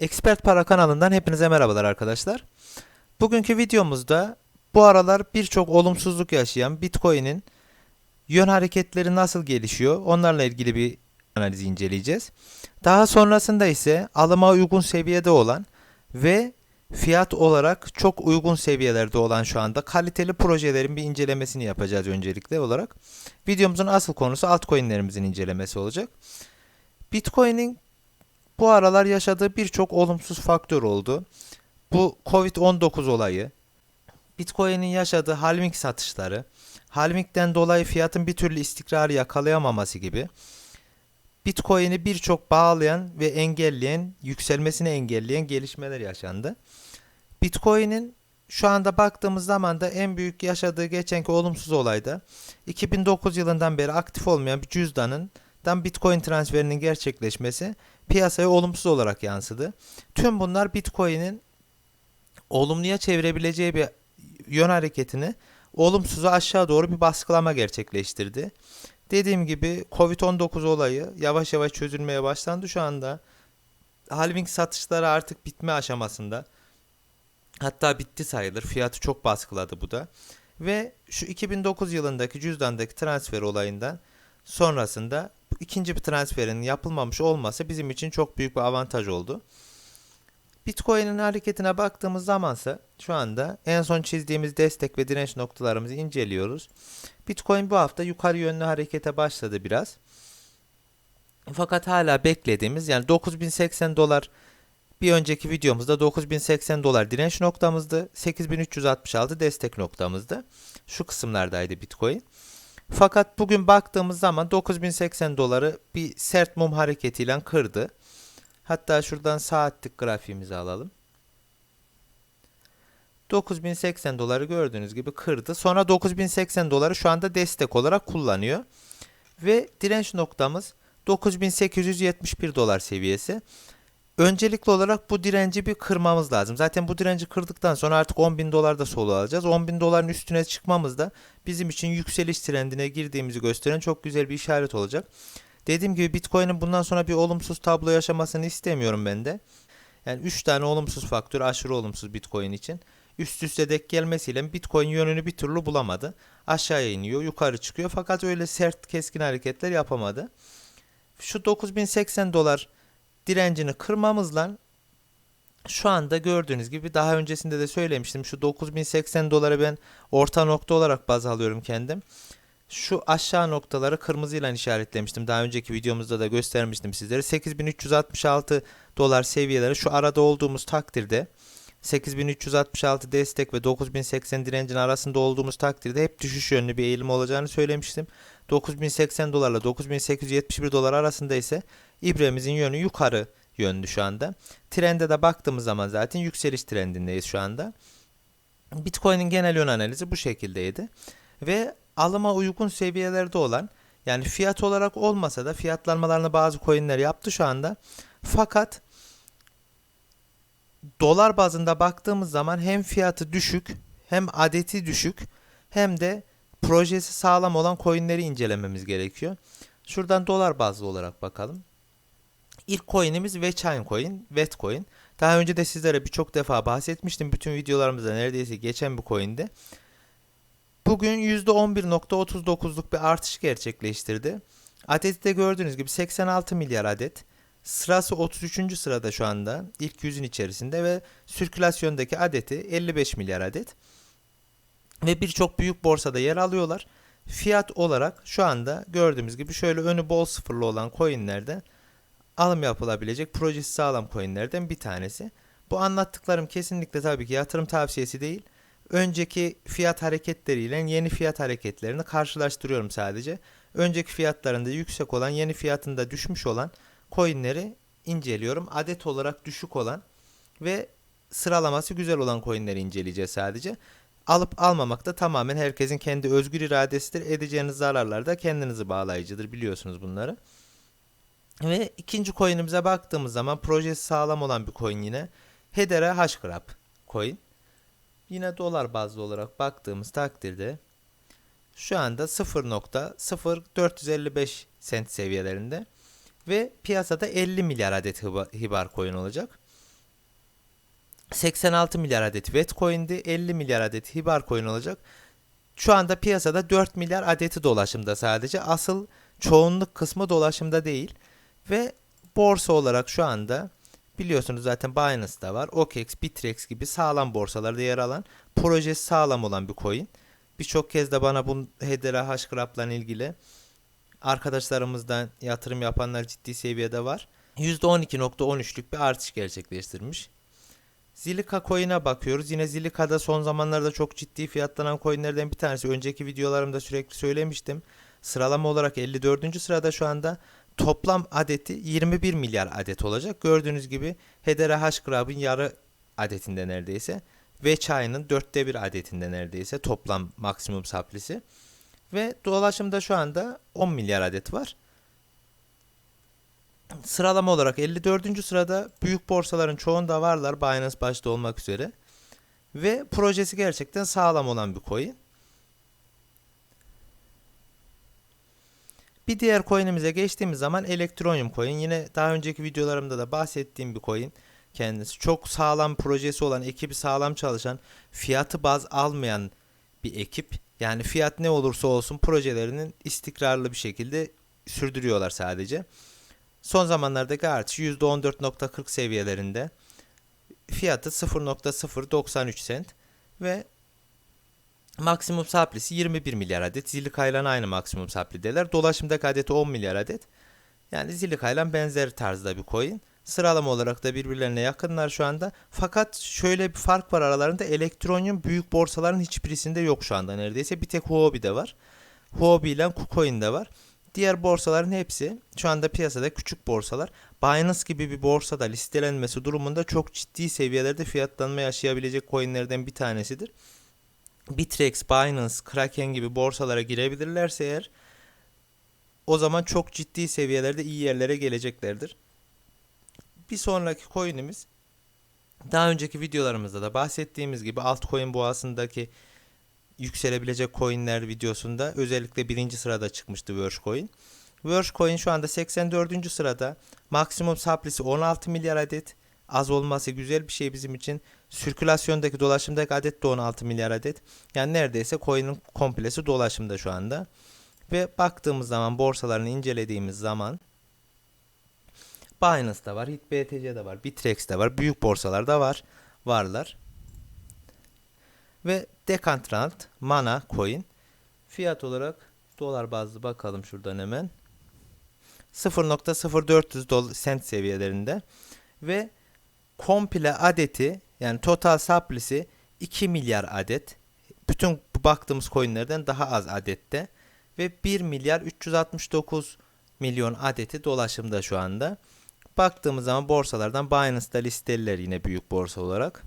Expert Para kanalından hepinize merhabalar arkadaşlar. Bugünkü videomuzda bu aralar birçok olumsuzluk yaşayan Bitcoin'in yön hareketleri nasıl gelişiyor onlarla ilgili bir analizi inceleyeceğiz. Daha sonrasında ise alıma uygun seviyede olan ve fiyat olarak çok uygun seviyelerde olan şu anda kaliteli projelerin bir incelemesini yapacağız öncelikle olarak. Videomuzun asıl konusu altcoin'lerimizin incelemesi olacak. Bitcoin'in bu aralar yaşadığı birçok olumsuz faktör oldu. Bu Covid-19 olayı, Bitcoin'in yaşadığı halving satışları, halvingden dolayı fiyatın bir türlü istikrarı yakalayamaması gibi Bitcoin'i birçok bağlayan ve engelleyen, yükselmesini engelleyen gelişmeler yaşandı. Bitcoin'in şu anda baktığımız zaman da en büyük yaşadığı geçenki olumsuz olayda 2009 yılından beri aktif olmayan bir cüzdanın dan Bitcoin transferinin gerçekleşmesi piyasaya olumsuz olarak yansıdı. Tüm bunlar Bitcoin'in olumluya çevirebileceği bir yön hareketini olumsuzu aşağı doğru bir baskılama gerçekleştirdi. Dediğim gibi Covid-19 olayı yavaş yavaş çözülmeye başlandı şu anda. Halving satışları artık bitme aşamasında. Hatta bitti sayılır. Fiyatı çok baskıladı bu da. Ve şu 2009 yılındaki cüzdandaki transfer olayından sonrasında ikinci bir transferin yapılmamış olması bizim için çok büyük bir avantaj oldu. Bitcoin'in hareketine baktığımız zamansa şu anda en son çizdiğimiz destek ve direnç noktalarımızı inceliyoruz. Bitcoin bu hafta yukarı yönlü harekete başladı biraz. Fakat hala beklediğimiz yani 9080 dolar bir önceki videomuzda 9080 dolar direnç noktamızdı. 8366 destek noktamızdı. Şu kısımlardaydı Bitcoin. Fakat bugün baktığımız zaman 9080 doları bir sert mum hareketiyle kırdı. Hatta şuradan saatlik grafiğimizi alalım. 9080 doları gördüğünüz gibi kırdı. Sonra 9080 doları şu anda destek olarak kullanıyor. Ve direnç noktamız 9871 dolar seviyesi. Öncelikli olarak bu direnci bir kırmamız lazım. Zaten bu direnci kırdıktan sonra artık 10.000 dolar da solu alacağız. 10.000 doların üstüne çıkmamız da bizim için yükseliş trendine girdiğimizi gösteren çok güzel bir işaret olacak. Dediğim gibi Bitcoin'in bundan sonra bir olumsuz tablo yaşamasını istemiyorum ben de. Yani 3 tane olumsuz faktör aşırı olumsuz Bitcoin için. Üst üste dek gelmesiyle Bitcoin yönünü bir türlü bulamadı. Aşağıya iniyor, yukarı çıkıyor fakat öyle sert keskin hareketler yapamadı. Şu 9080 dolar direncini kırmamızla şu anda gördüğünüz gibi daha öncesinde de söylemiştim. Şu 9080 doları ben orta nokta olarak baz alıyorum kendim. Şu aşağı noktaları kırmızıyla işaretlemiştim. Daha önceki videomuzda da göstermiştim sizlere. 8366 dolar seviyeleri şu arada olduğumuz takdirde 8366 destek ve 9080 direncin arasında olduğumuz takdirde hep düşüş yönlü bir eğilim olacağını söylemiştim. 9080 dolarla 9871 dolar arasında ise ibremizin yönü yukarı yönlü şu anda. Trende de baktığımız zaman zaten yükseliş trendindeyiz şu anda. Bitcoin'in genel yön analizi bu şekildeydi. Ve alıma uygun seviyelerde olan yani fiyat olarak olmasa da fiyatlanmalarını bazı coinler yaptı şu anda. Fakat dolar bazında baktığımız zaman hem fiyatı düşük hem adeti düşük hem de projesi sağlam olan coinleri incelememiz gerekiyor. Şuradan dolar bazlı olarak bakalım. İlk coin'imiz Vechain coin, Vetcoin. Daha önce de sizlere birçok defa bahsetmiştim. Bütün videolarımızda neredeyse geçen bir coin'di. Bugün %11.39'luk bir artış gerçekleştirdi. Adeti de gördüğünüz gibi 86 milyar adet. Sırası 33. sırada şu anda ilk yüzün içerisinde ve sirkülasyondaki adeti 55 milyar adet. Ve birçok büyük borsada yer alıyorlar. Fiyat olarak şu anda gördüğümüz gibi şöyle önü bol sıfırlı olan coinlerden alım yapılabilecek projesi sağlam coinlerden bir tanesi. Bu anlattıklarım kesinlikle tabii ki yatırım tavsiyesi değil. Önceki fiyat hareketleriyle yeni fiyat hareketlerini karşılaştırıyorum sadece. Önceki fiyatlarında yüksek olan, yeni fiyatında düşmüş olan coinleri inceliyorum. Adet olarak düşük olan ve sıralaması güzel olan coinleri inceleyeceğiz sadece. Alıp almamak da tamamen herkesin kendi özgür iradesidir. Edeceğiniz zararlar da kendinizi bağlayıcıdır biliyorsunuz bunları. Ve ikinci coin'imize baktığımız zaman projesi sağlam olan bir coin yine. Hedera Hashgraph coin. Yine dolar bazlı olarak baktığımız takdirde şu anda 0.0455 sent seviyelerinde ve piyasada 50 milyar adet hibar coin olacak. 86 milyar adet Wetcoin'di. 50 milyar adet Hibar coin olacak. Şu anda piyasada 4 milyar adeti dolaşımda sadece. Asıl çoğunluk kısmı dolaşımda değil. Ve borsa olarak şu anda biliyorsunuz zaten Binance'da var. OKEx, Bittrex gibi sağlam borsalarda yer alan, projesi sağlam olan bir coin. Birçok kez de bana bu Hedera Hashgrap'la ilgili arkadaşlarımızdan yatırım yapanlar ciddi seviyede var. %12.13'lük bir artış gerçekleştirmiş. Zilika coin'e bakıyoruz. Yine Zilika'da son zamanlarda çok ciddi fiyatlanan coin'lerden bir tanesi. Önceki videolarımda sürekli söylemiştim. Sıralama olarak 54. sırada şu anda. Toplam adeti 21 milyar adet olacak. Gördüğünüz gibi Hedera Hashgrap'ın yarı adetinde neredeyse. Ve Chai'nin dörtte bir adetinde neredeyse toplam maksimum supply'si. Ve dolaşımda şu anda 10 milyar adet var. Sıralama olarak 54. sırada büyük borsaların çoğunda varlar Binance başta olmak üzere. Ve projesi gerçekten sağlam olan bir coin. Bir diğer coin'imize geçtiğimiz zaman Electronium coin. Yine daha önceki videolarımda da bahsettiğim bir coin. Kendisi çok sağlam projesi olan, ekibi sağlam çalışan, fiyatı baz almayan bir ekip. Yani fiyat ne olursa olsun projelerinin istikrarlı bir şekilde sürdürüyorlar sadece. Son zamanlardaki artış %14.40 seviyelerinde. Fiyatı 0.093 sent ve maksimum supply'si 21 milyar adet. Zilika ile aynı maksimum supply'deler. Dolaşımdaki adeti 10 milyar adet. Yani Zilika ile benzer tarzda bir coin. Sıralama olarak da birbirlerine yakınlar şu anda. Fakat şöyle bir fark var aralarında. Elektronium büyük borsaların hiçbirisinde yok şu anda neredeyse. Bir tek Huobi'de var. Huobi ile KuCoin'de var. Diğer borsaların hepsi şu anda piyasada küçük borsalar. Binance gibi bir borsada listelenmesi durumunda çok ciddi seviyelerde fiyatlanma yaşayabilecek coinlerden bir tanesidir. Bittrex, Binance, Kraken gibi borsalara girebilirlerse eğer o zaman çok ciddi seviyelerde iyi yerlere geleceklerdir. Bir sonraki coin'imiz daha önceki videolarımızda da bahsettiğimiz gibi altcoin boğasındaki yükselebilecek coinler videosunda özellikle birinci sırada çıkmıştı Vergecoin. Vergecoin şu anda 84. sırada. Maksimum supply'si 16 milyar adet. Az olması güzel bir şey bizim için. Sirkülasyondaki dolaşımdaki adet de 16 milyar adet. Yani neredeyse coin'in komplesi dolaşımda şu anda. Ve baktığımız zaman borsalarını incelediğimiz zaman Binance'da var, HitBTC'de var, Bittrex var, büyük borsalarda var, varlar. Ve Decentraland Mana Coin fiyat olarak dolar bazlı bakalım şuradan hemen. 0.0400 sent seviyelerinde ve komple adeti yani total supply'si 2 milyar adet. Bütün baktığımız coinlerden daha az adette ve 1 milyar 369 milyon adeti dolaşımda şu anda. Baktığımız zaman borsalardan Binance'da listeliler yine büyük borsa olarak.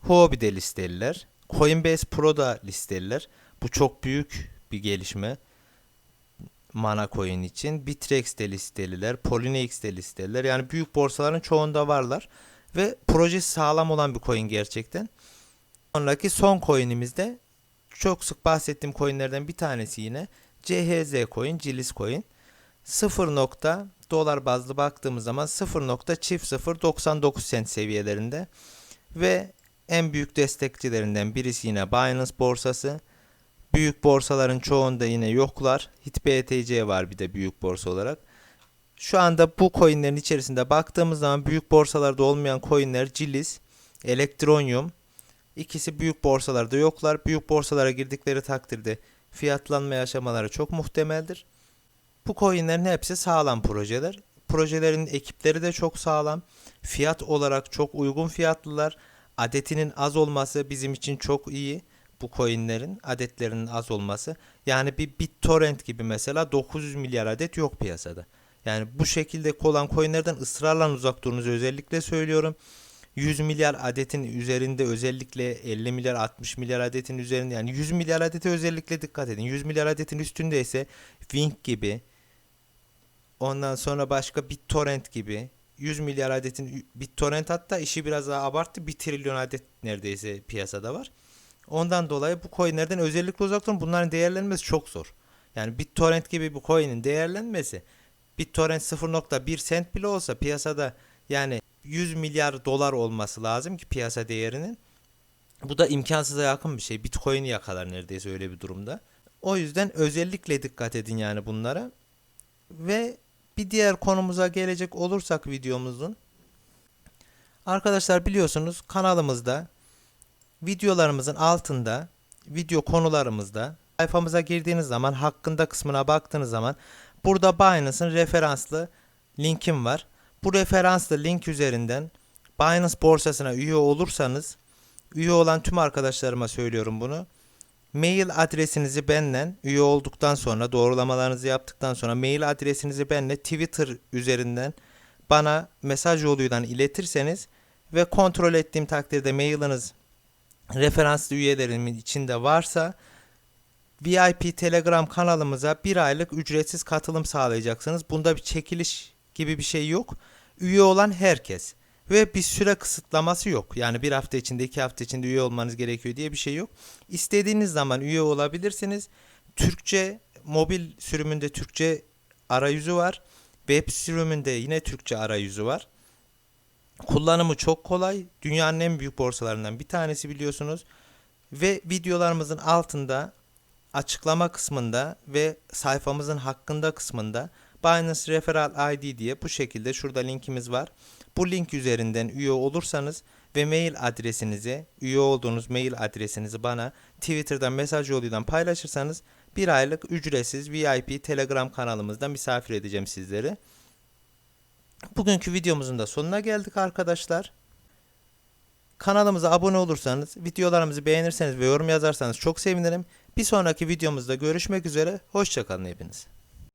Huobi'de listeliler. Coinbase Pro'da listeliler. Bu çok büyük bir gelişme. Mana Coin için. Bitrex'te listeliler. Polyneex'te listeliler. Yani büyük borsaların çoğunda varlar. Ve projesi sağlam olan bir coin gerçekten. Sonraki son coin'imizde çok sık bahsettiğim coinlerden bir tanesi yine CHZ coin, Cilis coin. 0 nokta dolar bazlı baktığımız zaman 0.0099 sent seviyelerinde ve en büyük destekçilerinden birisi yine Binance borsası. Büyük borsaların çoğunda yine yoklar. HitBTC var bir de büyük borsa olarak. Şu anda bu coinlerin içerisinde baktığımız zaman büyük borsalarda olmayan coinler Cilis, Electronium. İkisi büyük borsalarda yoklar. Büyük borsalara girdikleri takdirde fiyatlanma aşamaları çok muhtemeldir. Bu coinlerin hepsi sağlam projeler. Projelerin ekipleri de çok sağlam. Fiyat olarak çok uygun fiyatlılar. Adetinin az olması bizim için çok iyi. Bu coinlerin adetlerinin az olması. Yani bir BitTorrent gibi mesela 900 milyar adet yok piyasada. Yani bu şekilde olan coinlerden ısrarla uzak durunuzu özellikle söylüyorum. 100 milyar adetin üzerinde özellikle 50 milyar 60 milyar adetin üzerinde yani 100 milyar adete özellikle dikkat edin. 100 milyar adetin üstünde ise Wink gibi ondan sonra başka BitTorrent gibi 100 milyar adetin BitTorrent hatta işi biraz daha abarttı. 1 trilyon adet neredeyse piyasada var. Ondan dolayı bu coinlerden özellikle uzak durun. Bunların değerlenmesi çok zor. Yani BitTorrent gibi bu coin'in değerlenmesi BitTorrent 0.1 sent bile olsa piyasada yani 100 milyar dolar olması lazım ki piyasa değerinin. Bu da imkansıza yakın bir şey. Bitcoin'i yakalar neredeyse öyle bir durumda. O yüzden özellikle dikkat edin yani bunlara. Ve bir diğer konumuza gelecek olursak videomuzun. Arkadaşlar biliyorsunuz kanalımızda videolarımızın altında video konularımızda sayfamıza girdiğiniz zaman hakkında kısmına baktığınız zaman burada Binance'ın referanslı linkim var. Bu referanslı link üzerinden Binance borsasına üye olursanız üye olan tüm arkadaşlarıma söylüyorum bunu. Mail adresinizi benden üye olduktan sonra doğrulamalarınızı yaptıktan sonra mail adresinizi benle Twitter üzerinden bana mesaj yoluyla iletirseniz ve kontrol ettiğim takdirde mailiniz referanslı üyelerimin içinde varsa VIP Telegram kanalımıza bir aylık ücretsiz katılım sağlayacaksınız. Bunda bir çekiliş gibi bir şey yok. Üye olan herkes. Ve bir süre kısıtlaması yok. Yani bir hafta içinde iki hafta içinde üye olmanız gerekiyor diye bir şey yok. İstediğiniz zaman üye olabilirsiniz. Türkçe mobil sürümünde Türkçe arayüzü var. Web sürümünde yine Türkçe arayüzü var. Kullanımı çok kolay. Dünyanın en büyük borsalarından bir tanesi biliyorsunuz. Ve videolarımızın altında açıklama kısmında ve sayfamızın hakkında kısmında Binance Referral ID diye bu şekilde şurada linkimiz var. Bu link üzerinden üye olursanız ve mail adresinizi, üye olduğunuz mail adresinizi bana Twitter'dan mesaj yoluyla paylaşırsanız bir aylık ücretsiz VIP Telegram kanalımızda misafir edeceğim sizleri. Bugünkü videomuzun da sonuna geldik arkadaşlar. Kanalımıza abone olursanız, videolarımızı beğenirseniz ve yorum yazarsanız çok sevinirim. Bir sonraki videomuzda görüşmek üzere. Hoşçakalın hepiniz.